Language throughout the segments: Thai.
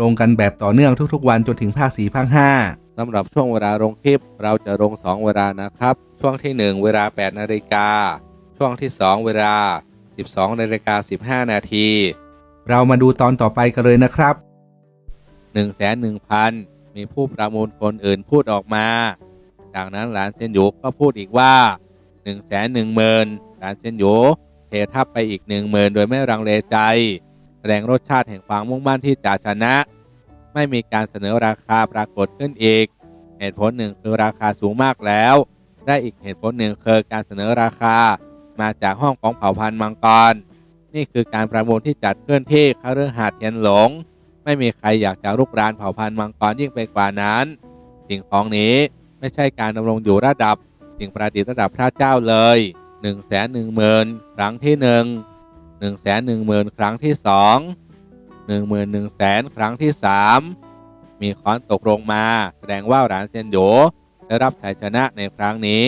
ลงกันแบบต่อเนื่องทุกๆ วันจนถึงภาค4ภาค5สำหรับช่วงเวลาลงคลิป เราจะลง 2 เวลานะครับ ช่วงที่ 1 เวลา 8 นาฬิกา ช่วงที่ 2 เวลา 12 นาฬิกา 15 นาที เรามาดูตอนต่อไปกันเลยนะครับ1 1 0 0 0 มีผู้ประมูลคนอื่นพูดออกมา จากนั้นหลานเซนหยูก็พูดอีกว่า1 1 0 0 0 0หลานเซนหยูเททับไปอีก 1 0,000 โดยไม่รังเลใจ แสดงรสชาติแห่งความมุ่งมั่นที่จะชนะ ไม่มีการเสนอราคาปรากฏขึ้นอีก เหตุผลหนึ่งคือราคาสูงมากแล้วและอีกเหตุผลหนึ่งคือการเสนอราคา มาจากห้องของเผ่าพันธุ์มังกร นี่คือการประมูลที่จัดขึ้นที่คฤหาสน์เทียนหลง ไม่มีใครอยากจะรุกรานเผ่าพันธุ์มังกรยิ่งไปกว่านั้น สิ่งของนี้ไม่ใช่การดำรงอยู่ระดับ สิ่งประดิษฐ์ระดับพระเจ้าเลย1นึ่งแสนหนึ่งหมื่นครั้งที่หนึ่ง หนึ่งแสนหนึ่งหมื่นครั้งที่สองหนึ่งหมื่นหนึ่งแสนครั้งที่สามมีค้อนตกลงมา แสดงว่าหลานเซนโยได้รับชัยชนะในครั้งนี้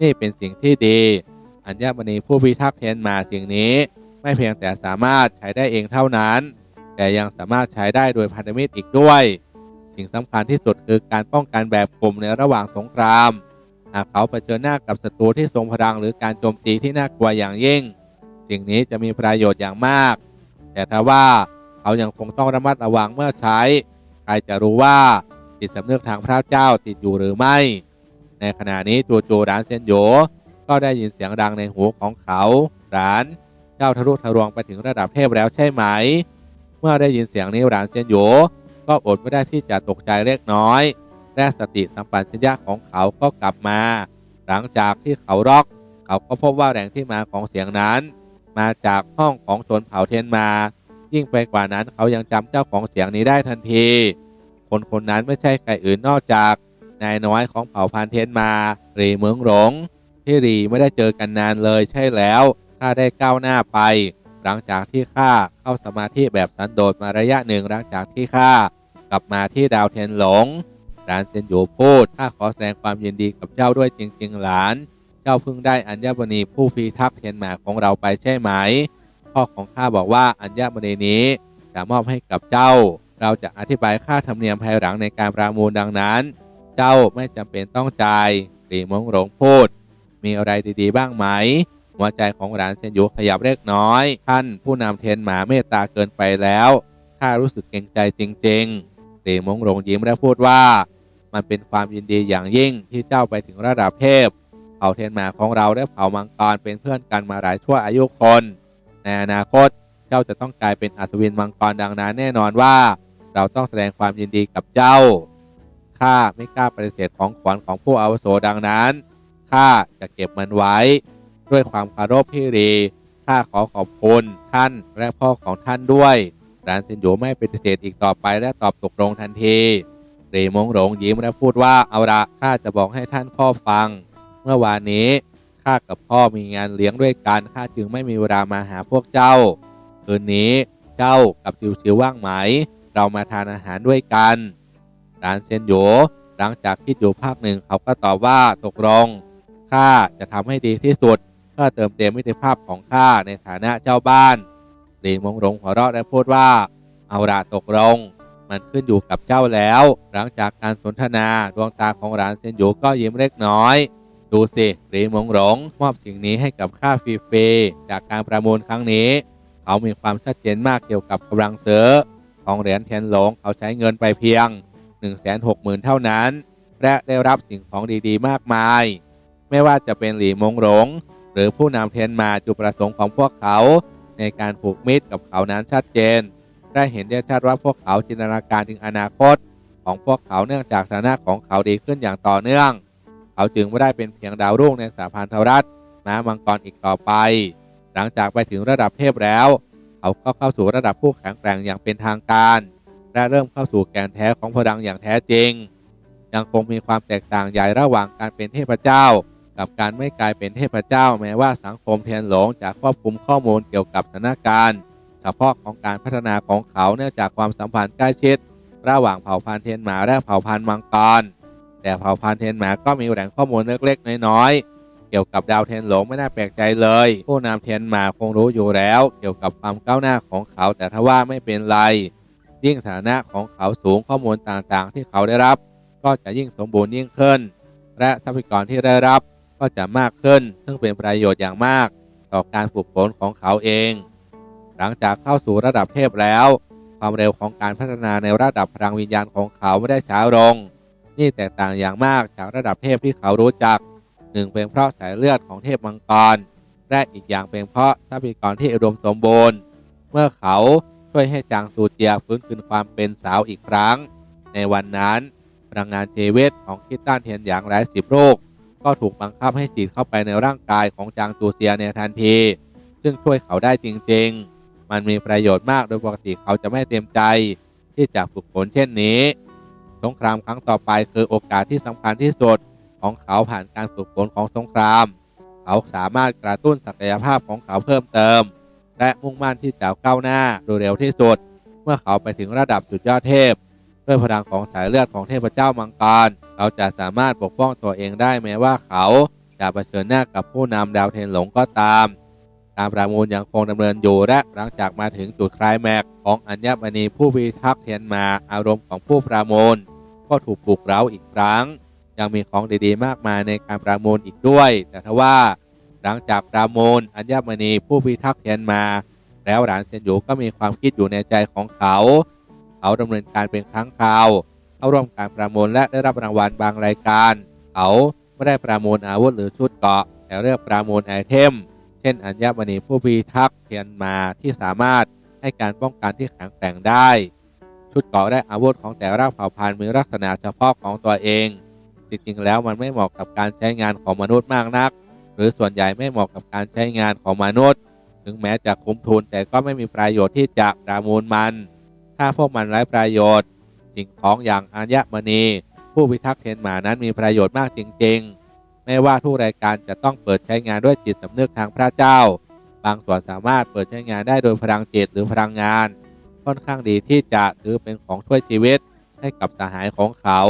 นี่เป็นสิ่งที่ดี อัญญมณีผู้พิทักษ์เทียนมาสิ่งนี้ ไม่เพียงแต่สามารถใช้ได้เองเท่านั้น แต่ยังสามารถใช้ได้โดยพันธมิตรอีกด้วย สิ่งสำคัญที่สุดคือการป้องกันแบบกลุ่มในระหว่างสงครามหากเขาเผชิญหน้ากับศัตรูที่ทรงพลังหรือการโจมตีที่น่ากลัวอย่างยิ่ง สิ่งนี้จะมีประโยชน์อย่างมาก แต่ถ้าว่าเขายังคงต้องระมัดระวังเมื่อใช้ ใครจะรู้ว่าจิตสำนึกทางพระเจ้าติดอยู่หรือไม่ ในขณะนี้จูจูร้านเซนโยก็ได้ยินเสียงดังในหูของเขาร้านเจ้าทะลุทะลวงไปถึงระดับเทพแล้วใช่ไหม เมื่อได้ยินเสียงนี้ร้านเซนโยก็อดไม่ได้ที่จะตกใจเล็กน้อยและสติสัมปชัญญะของเขาก็กลับมา หลังจากที่เขาร็อก เขาก็พบว่าแหล่งที่มาของเสียงนั้น มาจากห้องของชนเผ่าเทนมา ยิ่งไปกว่านั้นเขายังจำเจ้าของเสียงนี้ได้ทันที คนคนนั้นไม่ใช่ใครอื่นนอกจากนายน้อยของเผ่าพันเทนมาหรีเมืองหลงที่รีไม่ได้เจอกันนานเลยใช่แล้วข้าได้ก้าวหน้าไป หลังจากที่ข้าเข้าสมาธิแบบสันโดษมาระยะหนึ่งหลังจากที่ข้ากลับมาที่ดาวเทนหลงหลานเซนโยพูดข้าขอแสดงความยินดีกับเจ้าด้วยจริง ๆ หลาน เจ้าเพิ่งได้อัญมณีผู้พิทักษ์เทียนหมาของเราไปใช่ไหม พ่อของข้าบอกว่าอัญมณีนี้จะมอบให้กับเจ้า เราจะอธิบายค่าธรรมเนียมภายหลังในการประมูลดังนั้น เจ้าไม่จำเป็นต้องจ่ายหลีมงหลงพูด มีอะไรดีๆบ้างไหม หัวใจของหลานเซนยูขยับเล็กน้อย ท่านผู้นำเทียนหมาเมตตาเกินไปแล้วข้ารู้สึกเกรงใจจริงๆหลีมงหลงยิ้มและพูดว่า มันเป็นความยินดีอย่างยิ่งที่เจ้าไปถึงระดับเทพ เผ่าเทียนหมาของเราและเผ่ามังกรเป็นเพื่อนกันมาหลายชั่วอายุคนในอนาคตเจ้าจะต้องกลายเป็นอัศวินมังกรดังนั้นแน่นอนว่า เราต้องแสดงความยินดีกับเจ้าข้าไม่กล้าปฏิเสธของขวัญของผู้อาวุโสดังนั้นข้าจะเก็บมันไว้ ด้วยความคารพที่ดีข้าขอขอบคุณท่านและพ่อของท่านด้วยรานเซนโยไม่ปฏิเสธอีกต่อไปและตอบตกลงทันทีเรมงหลงยิ้มและพูดว่าเอาละข้าจะบอกให้ท่านพ่อฟัง เมื่อวานนี้ข้ากับพ่อมีงานเลี้ยงด้วยกันข้าจึงไม่มีเวลามาหาพวกเจ้า คืนนี้เจ้ากับจิวชิวว่างไหม เรามาทานอาหารด้วยกันร้านเซนโยหลังจากคิดอยู่ภาคหนึ่งเขาก็ตอบว่าตกลงข้าจะทำให้ดีที่สุดเพื่อเติมเต็มมิตรภาพของข้าในฐานะเจ้าบ้านหลีมงหลงหัวเราะและพูดว่า เอาละตกลง มันขึ้นอยู่กับเจ้าแล้ว หลังจากการสนทนาดวงตาของร้านเซนโยก็ยิ้มเล็กน้อย ดูสิหลีมงหลงมอบสิ่งนี้ให้กับข้าฟรีๆจากการประมูลครั้งนี้ เขามีความชัดเจนมากเกี่ยวกับกำลังซื้อของเหรียญเทียนหลงเขาใช้เงินไปเพียง 160,000 เท่านั้น และได้รับสิ่งของดีๆ มากมาย ไม่ว่าจะเป็นหลีมงหลง หรือผู้นำเทียนมาจุดประสงค์ของพวกเขา ในการผูกมิตรกับเขานั้นชัดเจน ได้เห็นได้ชัดว่าพวกเขาจินตนาการถึงอนาคต ของพวกเขาเนื่องจากฐานะของเขาดีขึ้นอย่างต่อเนื่อง เขาจึงไม่ได้เป็นเพียงดาวรุ่งในสาพันธรัฐม้ามังกรอีกต่อไป หลังจากไปถึงระดับเทพแล้ว เขาก็เข้าสู่ระดับผู้แข็งแกร่งอย่างเป็นทางการ และเริ่มเข้าสู่แกนแท้ของพลังอย่างแท้จริง ยังคงมีความแตกต่างใหญ่ระหว่างการเป็นเทพเจ้า กับการไม่กลายเป็นเทพเจ้า แม้ว่าสังคมเทียนหลงจะควบคุมข้อมูลเกี่ยวกับสถานการณ์เฉพาะของการพัฒนาของเขาเนื่องจากความสัมพันธ์ใกล้ชิด ระหว่างเผ่าพันธุ์เทียนหมาและเผ่าพันธุ์มังกร แต่เผ่าพันธุ์เทนหมาก็มีแหล่งข้อมูลเล็กๆน้อยๆเกี่ยวกับดาวเทนหลงไม่น่าแปลกใจเลย ผู้นำเทนหมาคงรู้อยู่แล้ว เกี่ยวกับความก้าวหน้าของเขาแต่ทว่าไม่เป็นไร ยิ่งฐานะของเขาสูงข้อมูลต่างๆ ที่เขาได้รับ ก็จะยิ่งสมบูรณ์ยิ่งขึ้น และทรัพยากรที่ได้รับก็จะมากขึ้น ซึ่งเป็นประโยชน์อย่างมาก ต่อการฝึกฝนของเขาเอง หลังจากเข้าสู่ระดับเทพแล้ว ความเร็วของการพัฒนาในระดับพลังวิญญาณของเขาไม่ได้ช้าลง นี่แตกต่างอย่างมากจากระดับเทพที่เขารู้จักหนึ่งเป็นเพราะสายเลือดของเทพมังกร และอีกอย่างเป็นเพราะทรัพยากรที่อุดมสมบูรณ์ เมื่อเขาช่วยให้จางซูเจียฟื้นคืนความเป็นสาวอีกครั้ง ในวันนั้นพลังงานชีวิตของคิดต้านเทียนหยางหลายสิบลูกก็ถูกบังคับให้ฉีดเข้าไปในร่างกายของจางจูเซียในทันที ซึ่งช่วยเขาได้จริง ๆ มันมีประโยชน์มากโดยปกติเขาจะไม่เต็มใจ ที่จะฝึกฝนเช่นนี้ สงครามครั้งต่อไปคือโอกาสที่สำคัญที่สุดของเขาผ่านการฝึกฝนของสงคราม เขาสามารถกระตุ้นศักยภาพของเขาเพิ่มเติม และมุ่งมั่นที่จะก้าวหน้าโดยเร็วที่สุด เมื่อเขาไปถึงระดับสุดยอดเทพ ด้วยพลังของสายเลือดของเทพเจ้ามังกรเขาจะสามารถปกป้องตัวเองได้แม้ว่าเขาจะเผชิญหน้ากับผู้นำดาวเทนหลงก็ตาม การประมูลยังคงดำเนินอยู่และหลังจากมาถึงจุดคลายแม็กของอัญมณีผู้พิทักษ์เทียนมาอารมณ์ของผู้ประมูล ก็ถูกปลุกเร้าอีกครั้ง ยังมีของดีๆ มากมายในการประมูลอีกด้วย แต่ทว่าหลังจากประมูลอัญมณีผู้พิทักษ์เทียนมา แล้วหลานเซียนหยูก็มีความคิดอยู่ในใจของเขา เขาดำเนินการเป็นครั้งคราวเข้าร่วมการประมูลและได้รับรางวัลบางรายการ เขาไม่ได้ประมูลอาวุธหรือชุดเกราะ แต่เลือกประมูลไอเทม เช่น อัญมณีผู้พิทักษ์เทียนมาที่สามารถให้การป้องกันที่แข็งแกร่งได้ ชุดเกราะและอาวุธของแต่ละเผ่าพันธุ์มีลักษณะเฉพาะของตัวเอง จริงๆแล้วมันไม่เหมาะกับการใช้งานของมนุษย์มากนัก หรือส่วนใหญ่ไม่เหมาะกับการใช้งานของมนุษย์ ถึงแม้จะคุ้มทุนแต่ก็ไม่มีประโยชน์ที่จะประมูลมัน ถ้าพวกมันไร้ประโยชน์ สิ่งของอย่างอัญมณี ผู้พิทักษ์เทนหมานั้นมีประโยชน์มากจริง ๆ ไม่ว่าทุกรายการจะต้องเปิดใช้งานด้วยจิตสำนึกทางพระเจ้า บางส่วนสามารถเปิดใช้งานได้โดยพลังจิตหรือพลังงาน ค่อนข้างดีที่จะถือเป็นของช่วยชีวิตให้กับสหายของเขา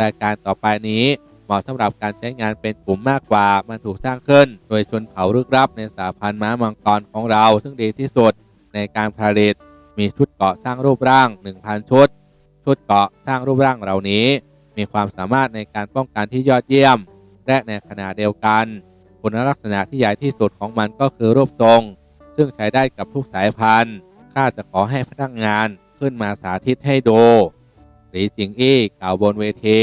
รายการต่อไปนี้เหมาะสำหรับการใช้งานเป็นกลุ่มมากกว่ามันถูกสร้างขึ้น โดยชนเผ่าลึกลับในสาพันธ์ม้ามังกรของเรา ซึ่งดีที่สุดในการผลิตมีชุดเกาะสร้างรูปร่าง 1,000 ชุด ชุดเกาะสร้างรูปร่างเหล่านี้ มีความสามารถในการป้องกันที่ยอดเยี่ยม และในขณะเดียวกัน คุณลักษณะที่ใหญ่ที่สุดของมันก็คือรูปทรง ซึ่งใช้ได้กับทุกสายพันธุ์ ข้าจะขอให้พนักงานขึ้นมาสาธิตให้ดูหลีจิงอี้กล่าวบนเวที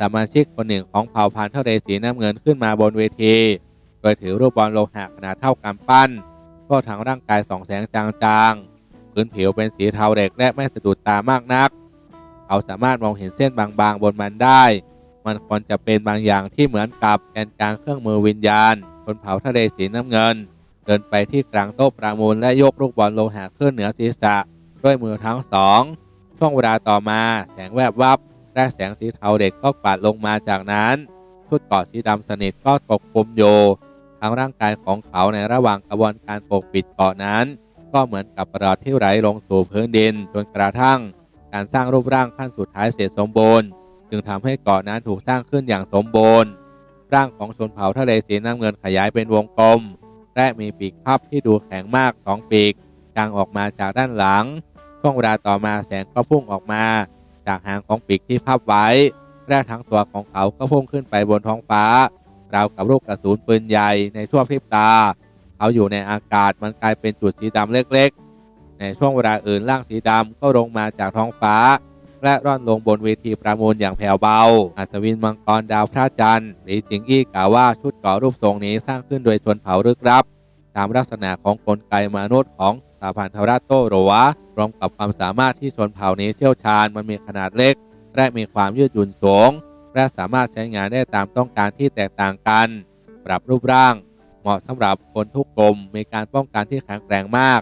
สมาชิกคนหนึ่งของเผ่าพันธุ์เทะเลสีน้ำเงินขึ้นมาบนเวที โดยถือรูปบอลโลหะขนาดเท่ากำปั้นทั่วทั้งร่างกายสองแสงจางๆพื้นผิวเป็นสีเทาเด็กและไม่สะดุดตามากนัก เขาสามารถมองเห็นเส้นบางๆบนมันได้ มันควรจะเป็นบางอย่างที่เหมือนกับแกนกลางเครื่องมือวิญญาณ คนเผาทะเลสีน้ำเงิน เดินไปที่กลางโต๊ะประมูลและยกลูกบอลโลหะขึ้นเหนือศีรษะ ด้วยมือทั้งสอง ช่วงเวลาต่อมาแสงแวบวับและแสงสีเทาเด็กก็กวาดลงมาจากนั้น ชุดเกาะสีดำสนิทก็ปกคลุมอยู่ทั้งร่างกายของเขาในระหว่างกระบวนการปกปิดเกาะนั้น ก็เหมือนกับประหลอดที่ไหลลงสู่พื้นดินจนกระทั่ง การสร้างรูปร่างขั้นสุดท้ายเสร็จสมบูรณ์ จึงทำให้เกาะนั้นถูกสร้างขึ้นอย่างสมบูรณ์ร่างของชนเผ่าทะเลสีน้ำเงินขยายเป็นวงกลม และมีปีกพับที่ดูแข็งมากสองปีกจางออกมาจากด้านหลัง ช่วงเวลาต่อมาแสงก็พุ่งออกมา จากหางของปีกที่พับไว้และทั้งตัวของเขาก็พุ่งขึ้นไปบนท้องฟ้าราวกับลูกกระสุนปืนใหญ่ในช่วงพริบตา เขาอยู่ในอากาศมันกลายเป็นจุดสีดำเล็กๆ ในช่วงเวลาอื่นร่างสีดำก็ลงมาจากท้องฟ้า และร่อนลงบนเวทีประมูลอย่างแผ่วเบา อัศวินมังกรดาวพระจันทร์หลีจิงอี้กล่าวว่าชุดกราะรูปทรงนี้สร้างขึ้นโดยชนเผ่าลึกลับ ตามลักษณะของกลไกมนุษย์ของสาพันธรัตโตโรวะรวมกับความสามารถที่ชนเผ่านี้เชี่ยวชาญมันมีขนาดเล็ก และมีความยืดหยุ่นสูง และสามารถใช้งานได้ตามต้องการที่แตกต่างกัน ปรับรูปร่าง เหมาะสำหรับคนทุกกลุ่มมีการป้องกันที่แข็งแกร่งมาก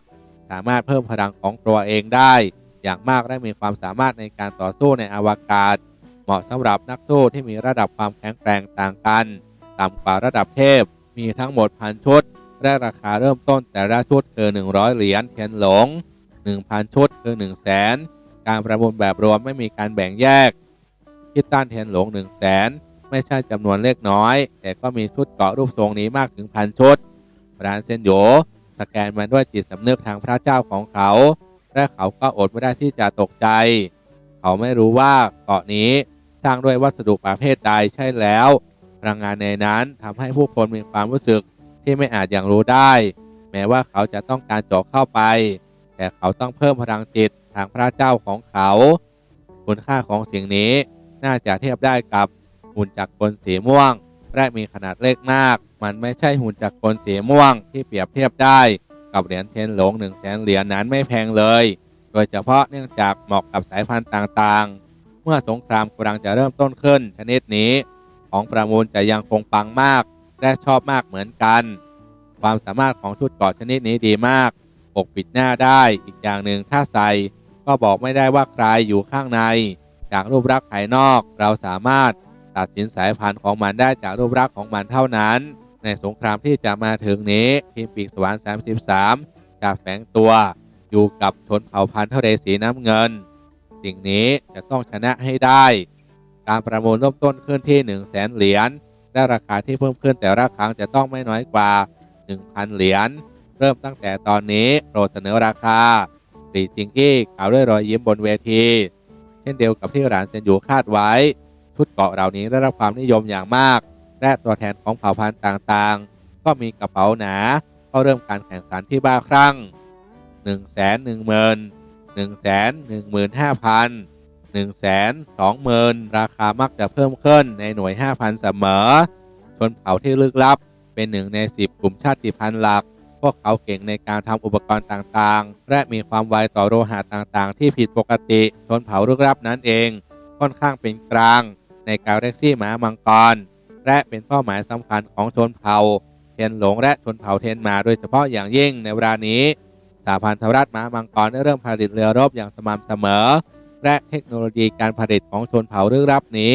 สามารถเพิ่มพลังของตัวเองได้ อย่างมากและมีความสามารถในการต่อสู้ในอวกาศ เหมาะสำหรับนักสู้ที่มีระดับความแข็งแกร่งต่างกัน ต่ำกว่าระดับเทพ มีทั้งหมดพันชุด และราคาเริ่มต้นแต่ละชุดคือ 100 เหรียญเทียนหลง 1,000 ชุดคือ 1 0 0 0 0แสนการประมูลแบบรวมไม่มีการแบ่งแยกคิดต้านเทียนหลง 1 0 0 0 0แสนไม่ใช่จำนวนเล็กน้อย แต่ก็มีชุดเกาะรูปทรงนี้มากถึงพันชุดร้านเซนโยสแกนมาด้วยจิตสำนึกทางพระเจ้าของเขา และเขาก็อดไม่ได้ที่จะตกใจ เขาไม่รู้ว่าเกาะนี้สร้างด้วยวัสดุประเภทใดใช่แล้ว พลังงานในนั้นทำให้ผู้คนมีความรู้สึกที่ไม่อาจอย่างรู้ได้ แม้ว่าเขาจะต้องการเจาะเข้าไป แต่เขาต้องเพิ่มพลังจิตทางพระเจ้าของเขา คุณค่าของสิ่งนี้น่าจะเทียบได้กับหุ่นจักรกลสีม่วงและมีขนาดเล็กมาก มันไม่ใช่หุ่นจักรกลสีม่วงที่เปรียบเทียบได้ กับเหรียญเทียนหลงหนึ่งแสนเหรียญนั้นไม่แพงเลย โดยเฉพาะเนื่องจากเหมาะกับสายพันธุ์ต่างๆ เมื่อสงครามกำลังจะเริ่มต้นขึ้น ชนิดนี้ ของประมูลจะยังคงปังมาก และชอบมากเหมือนกัน ความสามารถของชุดเกาะชนิดนี้ดีมาก ปกปิดหน้าได้ อีกอย่างหนึ่งถ้าใส่ก็บอกไม่ได้ว่าใครอยู่ข้างใน จากรูปลักษณ์ภายนอก เราสามารถตัดสินสายพันธุ์ของมันได้จากรูปลักษณ์ของมันเท่านั้น ในสงครามที่จะมาถึงนี้ทีมปีกสวรรค์33 จะแฝงตัวอยู่กับชนเผ่าพันธุ์ทะเลสีน้ำเงิน สิ่งนี้จะต้องชนะให้ได้ การประมูลเริ่มต้นขึ้นที่ 1 0 0 0 0แสนเหรียญและราคาที่เพิ่มขึ้นแต่ละครั้งจะต้องไม่น้อยกว่า 1,000 เหรียญเริ่มตั้งแต่ตอนนี้โปรดเสนอราคาหลีจิงอี้กล่าวด้วยรอยยิ้มบนเวที เช่นเดียวกับที่หลานเซนอยู่คาดไว้ ชุดเกาะเหล่านี้ได้รับความนิยมอย่างมาก และตัวแทนของเผ่าพันธุ์ต่างๆ ก็มีกระเป๋าหนาเข้าเริ่มการแข่งขันที่บ้าคลั่ง1 1 0 0 0 0 1 1 1 5 0 0 0 1 2 2 0 0 0 ราคามักจะเพิ่มขึ้นในหน่วย 5,000 เสมอ ชนเผ่าที่ลึกลับ เป็นหนึ่งใน 10 กลุ่มชาติพันธุ์หลัก พวกเขาเก่งในการทำอุปกรณ์ต่างๆ และมีความไวต่อโลหะต่างๆ ที่ผิดปกติ ชนเผ่าลึกลับนั้นเอง ค่อนข้างเป็นกลาง ในกาแล็กซี่หมามังกร และเป็นเป้าหมายสำคัญของชนเผ่าเทียนหลงและชนเผ่าเทียนมาโดยเฉพาะอย่างยิ่งในเวลานี้สหพันธรัฐม้ามังกรได้เริ่มผลิตเรือรบอย่างสม่ำเสมอ และเทคโนโลยีการผลิตของชนเผ่าลึกลับนี้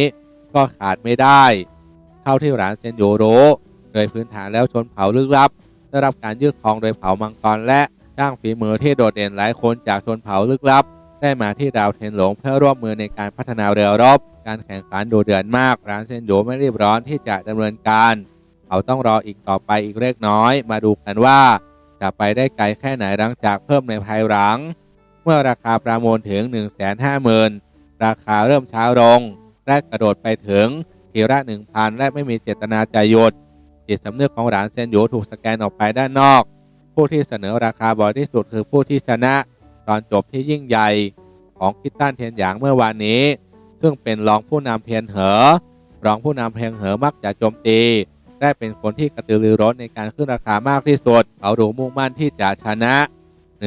ก็ขาดไม่ได้ เท่าที่หลานเซนโยรู้โดยพื้นฐานแล้วชนเผ่าลึกลับได้รับการยึดครองโดยเผ่ามังกรและจ้างฝีมือที่โดดเด่นหลายคนจากชนเผ่าลึกลับ ได้มาที่ดาวเทนหลงเพื่อร่วมมือในการพัฒนาเรือรบ การแข่งขันดูเดือดมาก ร้านเซนโยไม่รีบร้อนที่จะดำเนินการ เขาต้องรออีกต่อไปอีกเล็กน้อย มาดูกันว่า จะไปได้ไกลแค่ไหนหลังจากเพิ่มในภายหลัง เมื่อราคาประมูลถึง 150,000 ราคาเริ่มช้าลงและกระโดดไปถึงทีละ1,000 และไม่มีเจตนาจะหยุดจิตสำนึกของหลานเซนโยถูกสแกนออกไปด้านนอก ผู้ที่เสนอราคาบ่อยที่สุดคือผู้ที่ชนะ ตอนจบที่ยิ่งใหญ่ของคิดตันเทียนหยางเมื่อวานนี้ ซึ่งเป็นรองผู้นำเทียนเหอ รองผู้นำเทียนเหอมักจะโจมตี ได้เป็นคนที่กระตือรือร้นในการขึ้นราคามากที่สุด เขาดูมุ่งมั่นที่จะชนะ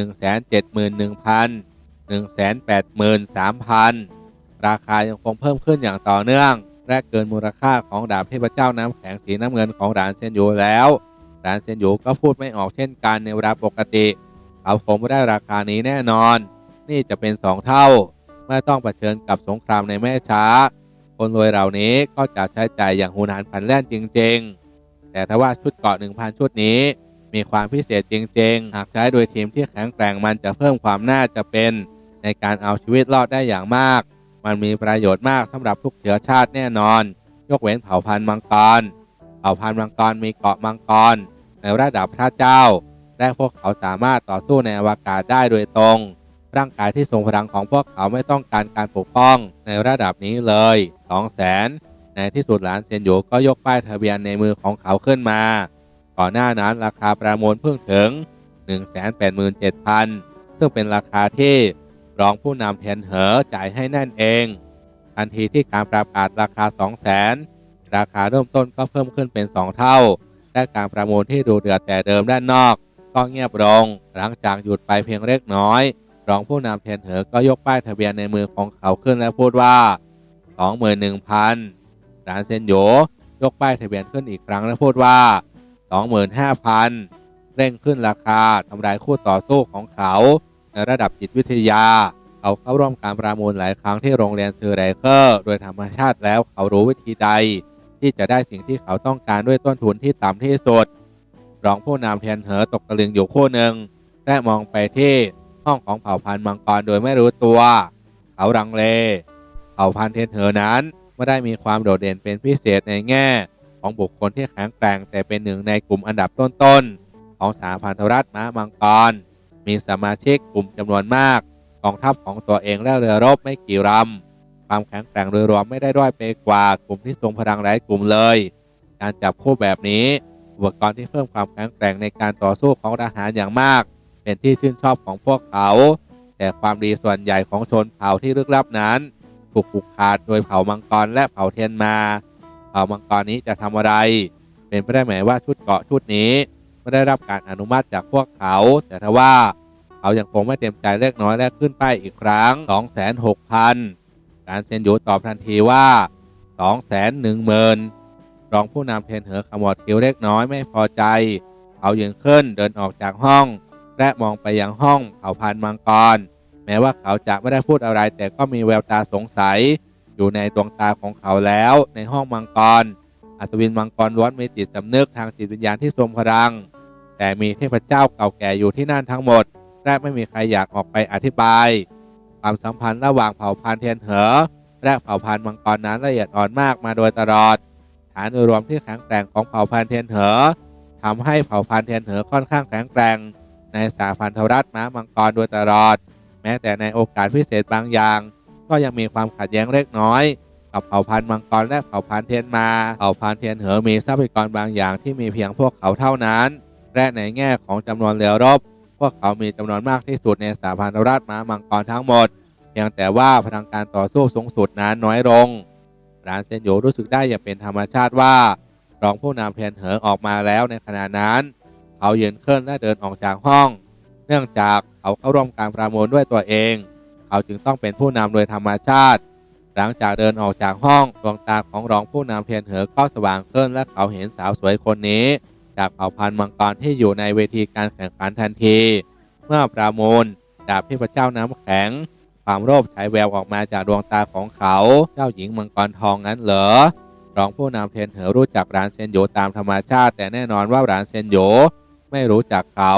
171,000 183,000 ราคายังคงเพิ่มขึ้นอย่างต่อเนื่อง และเกินมูลค่าของดาบเทพเจ้าน้ำแข็งสีน้ำเงินของหลานเซนยูแล้วหลานเซนยูก็พูดไม่ออกเช่นกันในเวลาปกติ เขาคงไม่ได้ราคานี้แน่นอน นี่จะเป็นสองเท่า ไม่ต้องเผชิญกับสงครามในแม่ช้า คนรวยเหล่านี้ก็จะใช้จ่ายอย่างหุนหันพันแล่นจริง ๆ แต่ถ้าว่าชุดเกาะ1,000 ชุดนี้ มีความพิเศษจริง ๆ หากใช้โดยทีมที่แข็งแกร่งมันจะเพิ่มความน่าจะเป็นในการเอาชีวิตรอดได้อย่างมาก มันมีประโยชน์มากสำหรับทุกเชื้อชาติแน่นอน ยกเว้นเผ่าพันธุ์มังกร เผ่าพันธุ์มังกรมีเกาะมังกร ในระดับพระเจ้า และพวกเขาสามารถต่อสู้ในอวกาศได้โดยตรง ร่างกายที่ทรงพลังของพวกเขาไม่ต้องการการปกป้องในระดับนี้เลย2 0 0 0 0 0ในที่สุดหลานเซียนหยูก็ยกป้ายทะเบียนในมือของเขาขึ้นมา ก่อนหน้านั้นราคาประมูลเพิ่งถึง 187,000 ซึ่งเป็นราคาที่รองผู้นำเทียนเหอจ่ายให้นั่นเอง ทันทีที่การประกาศราคา 200,000 ราคาเริ่มต้นก็เพิ่มขึ้นเป็น 2 เท่า และการประมูลที่ดูเดือดแต่เดิมด้านนอก ก็เงียบลง หลังจากหยุดไปเพียงเล็กน้อย รองผู้นำเทียนเหอก็ยกป้ายทะเบียนในมือของเขาขึ้นและพูดว่า 21,000ร้านเซนโยยกป้ายทะเบียนขึ้นอีกครั้งและพูดว่า 25,000 เร่งขึ้นราคาทำลายคู่ต่อสู้ของเขา ในระดับจิตวิทยา เขาเข้าร่วมการประมูลหลายครั้งที่โรงเรียนซือไรเกอร์ โดยธรรมชาติแล้วเขารู้วิธีใด ที่จะได้สิ่งที่เขาต้องการด้วยต้นทุนที่ต่ำที่สุด รองผู้นำเทียนเหอตกตะลึงอยู่คู่หนึ่งและมองไปที่ ห้องของเผ่าพันธุ์มังกรโดยไม่รู้ตัว เขารังเล เผ่าพันธุ์เทนเหอนั้นไม่ได้มีความโดดเด่นเป็นพิเศษในแง่ ของบุคคลที่แข็งแกร่งแต่เป็นหนึ่งในกลุ่มอันดับต้นๆของสหพันธรัฐม้ามังกร มีสมาชิกกลุ่มจำนวนมากกองทัพของตัวเองและเรือรบไม่กี่ลำความแข็งแกร่งโดยรวมไม่ได้ด้อยไปกว่ากลุ่มที่ทรงพลังหลายกลุ่มเลย การจับคู่แบบนี้อุปกรณ์ที่เพิ่มความแข็งแกร่งในการต่อสู้ของทหารอย่างมาก เป็นที่ชื่นชอบของพวกเขา แต่ความดีส่วนใหญ่ของชนเผ่าที่ลึกลับนั้น ถูกผูกขาดโดยเผ่ามังกรและเผ่าเทียนมา เผ่ามังกรนี้จะทำอะไร เป็นไปได้ไหมว่าชุดเกาะชุดนี้ไม่ได้รับการอนุมัติจากพวกเขา แต่ทว่าเขายังคงไม่เต็มใจเล็กน้อยและขึ้นไปอีกครั้ง 26,000การเซนยูตอบทันทีว่า 210,000รองผู้นำเทนเหอขมวดคิ้วเล็กน้อยไม่พอใจ เขายืนขึ้นเดินออกจากห้อง และมองไปยังห้องเผ่าพันธุ์มังกร แม้ว่าเขาจะไม่ได้พูดอะไร แต่ก็มีแววตาสงสัย อยู่ในดวงตาของเขาแล้วในห้องมังกร อัศวินมังกรล้วนมีจิตสำนึกทางจิตวิญญาณที่ทรงพลัง แต่มีเทพเจ้าเก่าแก่อยู่ที่นั่นทั้งหมด และไม่มีใครอยากออกไปอธิบาย ความสัมพันธ์ระหว่างเผ่าพันธุ์เทียนเหอ และเผ่าพันธุ์มังกรนั้นละเอียดอ่อนมากมาโดยตลอด ฐานโดยรวมที่แข็งแกร่งของเผ่าพันธุ์เทียนเหอทำให้เผ่าพันธุ์เทียนเหอค่อนข้างแข็งแกร่ง ในสาพันธรัฐม้ามังกรโดยตลอด แม้แต่ในโอกาสพิเศษบางอย่าง ก็ยังมีความขัดแย้งเล็กน้อย กับเผ่าพันธุ์มังกรและเผ่าพันธุ์เทียนมา เผ่าพันธุ์เทียนเหอมีทรัพยากรบางอย่างที่มีเพียงพวกเขาเท่านั้น และในแง่ของจำนวนเรือรบ พวกเขามีจำนวนมากที่สุดในสาพันธรัฐม้ามังกรทั้งหมด เพียงแต่ว่าพลังการต่อสู้สูงสุดนั้นน้อยลงรานเซนโยรู้สึกได้อย่างเป็นธรรมชาติว่ารองผู้นำเทียนเหอออกมาแล้วในขณะนั้น เขาเยืนขึ้นและเดินออกจากห้อง เนื่องจากเขาเข้าร่วมการประมูลด้วยตัวเอง เขาจึงต้องเป็นผู้นำโดยธรรมชาติ หลังจากเดินออกจากห้องดวงตาของรองผู้นำเทียนเหอก็สว่างขึ้นและเขาเห็นสาวสวยคนนี้ จากเผ่าพันธุ์มังกรที่อยู่ในเวทีการแข่งขันทันที เมื่อประมูลดาบเทพเจ้าน้ำแข็งความโลภฉายแววออกมาจากดวงตาของเขา เจ้าหญิงมังกรทองนั้นเหรอ รองผู้นำเทนเหอรู้จักร้านเซนโยตามธรรมชาติ แต่แน่นอนว่าร้านเซนโย ไม่รู้จักเขา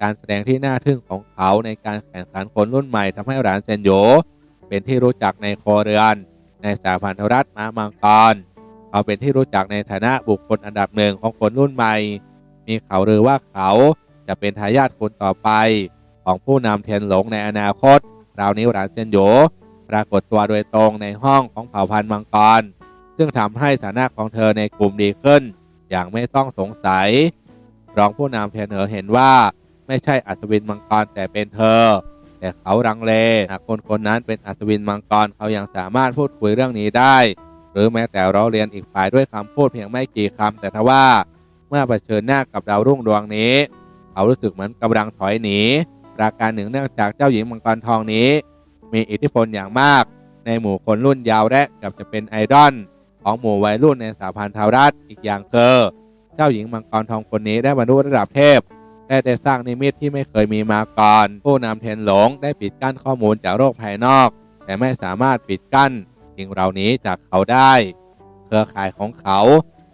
การแสดงที่น่าทึ่งของเขาในการแข่งขันคนรุ่นใหม่ทำให้ร้านเซนโยเป็นที่รู้จักในโคเรือน ในสาพันธรัฐมามังกรเขาเป็นที่รู้จักในฐานะบุคคลอันดับหนึ่งของคนรุ่นใหม่ มีข่าวลือว่าเขาจะเป็นทายาทคนต่อไป ของผู้นำเทียนหลงในอนาคตคราวนี้หลานเซนโยปรากฏตัวโดยตรงในห้องของเผ่าพันธุ์มังกร ซึ่งทำให้ฐานะของเธอในกลุ่มดีขึ้น อย่างไม่ต้องสงสัย รองผู้นำเทียนเหอเห็นว่าไม่ใช่อัศวินมังกรแต่เป็นเธอ แต่เขารังเลหากคนคนนั้นเป็นอัศวินมังกรเขายังสามารถพูดคุยเรื่องนี้ได้ หรือแม้แต่เราเรียนอีกฝ่ายด้วยคำพูดเพียงไม่กี่คำแต่ทว่าเมื่อเผชิญหน้ากับดาวรุ่งดวงนี้ เขารู้สึกเหมือนกำลังถอยหนีประการหนึ่งเนื่องจากเจ้าหญิงมังกรทองนี้ มีอิทธิพลอย่างมาก ในหมู่คนรุ่นยาวและกับจะเป็นไอดอลของหมู่วัยรุ่นในสาพันธารัฐอีกอย่างคือ เจ้าหญิงมังกรทองคนนี้ได้บรรลุระดับเทพและได้สร้างนิมิตที่ไม่เคยมีมาก่อน ผู้นำเทนหลงได้ปิดกั้นข้อมูลจากโลกภายนอก แต่ไม่สามารถปิดกั้นสิ่งเหล่านี้จากเขาได้ เครือข่ายของเขา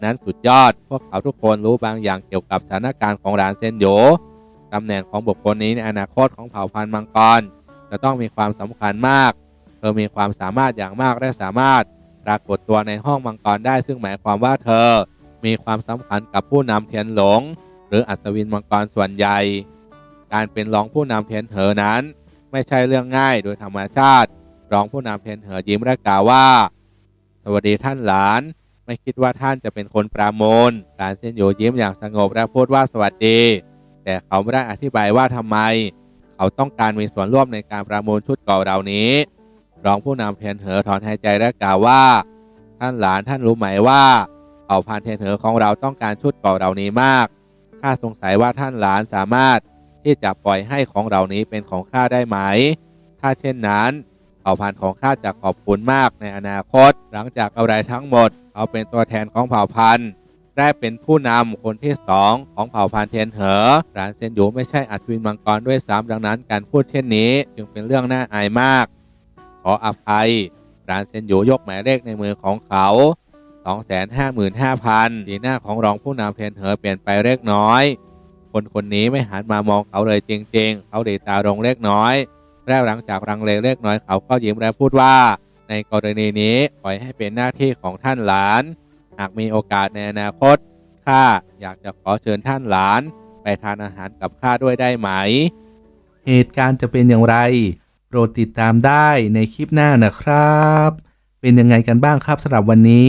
นั้นสุดยอด พวกเขาทุกคนรู้บางอย่างเกี่ยวกับสถานการณ์ของรานเซนโยตำแหน่งของบุคคลนี้ในอนาคตของเผ่าพันธุ์มังกร จะต้องมีความสำคัญมาก เธอมีความสามารถอย่างมากและสามารถปรากฏตัวในห้องมังกรได้ซึ่งหมายความว่าเธอ มีความสำคัญกับผู้นำเทียนหลง หรืออัศวินมังกรส่วนใหญ่ การเป็นรองผู้นำเทียนเหอนั้น ไม่ใช่เรื่องง่ายโดยธรรมชาติ รองผู้นำเทียนเหอยิ้มและกล่าวว่า สวัสดีท่านหลาน ไม่คิดว่าท่านจะเป็นคนประมูลหลานเซนโยยิ้มอย่างสงบและพูดว่าสวัสดี แต่เขาไม่ได้อธิบายว่าทำไม เขาต้องการมีส่วนร่วมในการประมูลชุดเก่าเหล่านี้รองผู้นำเทียนเหอถอนหายใจและกล่าวว่า ท่านหลานท่านรู้ไหมว่า ผ่าพันธุ์เทนเหอของเราต้องการชุดเก่าเหล่านี้มาก ข้าสงสัยว่าท่านหลานสามารถที่จะปล่อยให้ของเหล่านี้เป็นของข้าได้ไหม ถ้าเช่นนั้นเผ่าพันธุ์ของข้าจะขอบคุณมากในอนาคต หลังจากอะไรทั้งหมดเขาเป็นตัวแทนของเผ่าพันธุ์ได้เป็นผู้นำคนที่สองของเผ่าพันธุ์เทียนเหอหลานเซนหยูไม่ใช่อัศวินมังกรด้วยซ้ำดังนั้น การพูดเช่นนี้จึงเป็นเรื่องน่าอายมาก ขออภัยหลานเซนหยูยกหมายเลขในมือของเขา 255,000สีหน้าของรองผู้นำเทนเหอเปลี่ยนไปเล็กน้อย คนคนนี้ไม่หันมามองเขาเลยจริง ๆ เขาเดีตาลงเล็กน้อยแล้วหลังจากรังเลเล็กน้อยเขาก็ยิ้มและพูดว่า ในกรณีนี้ปล่อยให้เป็นหน้าที่ของท่านหลาน หากมีโอกาสในอนาคตข้าอยากจะขอเชิญท่านหลาน ไปทานอาหารกับข้าด้วยได้ไหม เหตุการณ์จะเป็นอย่างไร โปรดติดตามได้ในคลิปหน้านะครับ เป็นยังไงกันบ้างครับสำหรับวันนี้